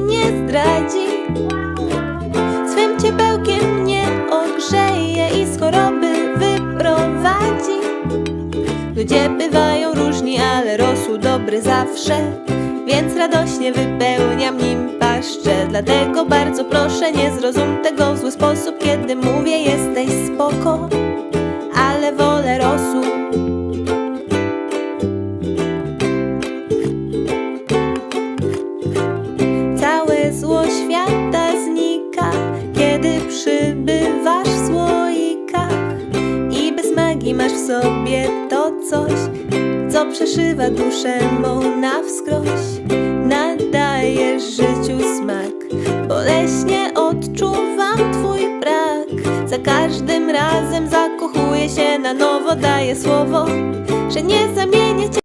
nie zdradzi. Swym ciepełkiem mnie ogrzeje i z choroby wyprowadzi. Ludzie bywają różni, ale rosół dobry zawsze Więc radośnie wypełniam nim paszczę. Dlatego bardzo proszę, nie zrozum tego w zły sposób Kiedy mówię jesteś spoko Całe zło świata znika, kiedy przybywasz w słoikach i bez magii masz w sobie to coś, co przeszywa duszę mą na wskroś. Nadajesz życiu smak, boleśnie odczuwam twój brak. Za każdym razem zakochuję się na nowo, daję słowo,